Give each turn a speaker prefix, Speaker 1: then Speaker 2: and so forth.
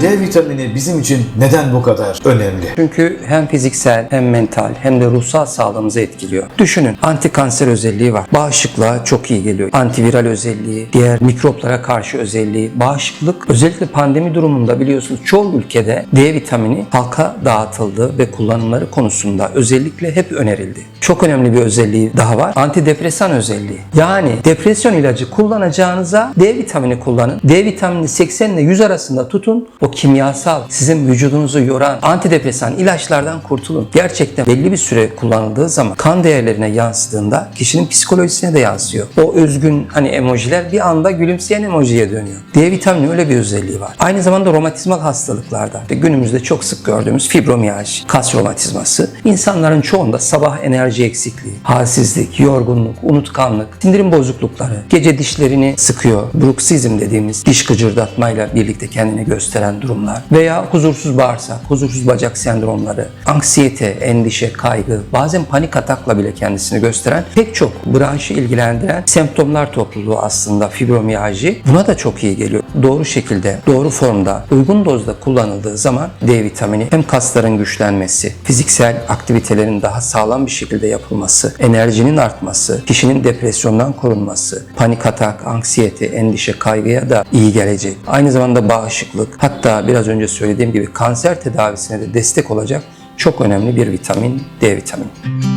Speaker 1: D vitamini bizim için neden bu kadar önemli?
Speaker 2: Çünkü hem fiziksel hem mental hem de ruhsal sağlığımızı etkiliyor. Düşünün antikanser özelliği var. Bağışıklığa çok iyi geliyor. Antiviral özelliği, diğer mikroplara karşı özelliği, bağışıklık özellikle pandemi durumunda biliyorsunuz çoğu ülkede D vitamini halka dağıtıldı ve kullanımları konusunda özellikle hep önerildi. Çok önemli bir özelliği daha var. Antidepresan özelliği. Yani depresyon ilacı kullanacağınıza D vitamini kullanın. D vitamini 80 ile 100 arasında tutun. O kimyasal sizin vücudunuzu yoran antidepresan ilaçlardan kurtulun. Gerçekten belli bir süre kullanıldığı zaman kan değerlerine yansıdığında kişinin psikolojisine de yansıyor. O özgün hani emojiler bir anda gülümseyen emojiye dönüyor. D vitamini öyle bir özelliği var. Aynı zamanda romatizmal hastalıklarda günümüzde çok sık gördüğümüz fibromiyaj, kas romatizması insanların çoğunda sabah enerji eksikliği, halsizlik, yorgunluk, unutkanlık, sindirim bozuklukları, gece dişlerini sıkıyor, bruksizm dediğimiz diş gıcırdatmayla birlikte kendini gösteren durumlar veya huzursuz bağırsak, huzursuz bacak sendromları, anksiyete, endişe, kaygı, bazen panik atakla bile kendisini gösteren pek çok branşı ilgilendiren semptomlar topluluğu aslında fibromiyajı. Buna da çok iyi geliyor. Doğru şekilde, doğru formda, uygun dozda kullanıldığı zaman D vitamini hem kasların güçlenmesi, fiziksel aktivitelerin daha sağlam bir şekilde yapılması, enerjinin artması, kişinin depresyondan korunması, panik atak, anksiyete, endişe, kaygıya da iyi gelecek. Aynı zamanda bağışıklık, hatta biraz önce söylediğim gibi kanser tedavisine de destek olacak çok önemli bir vitamin D vitamini.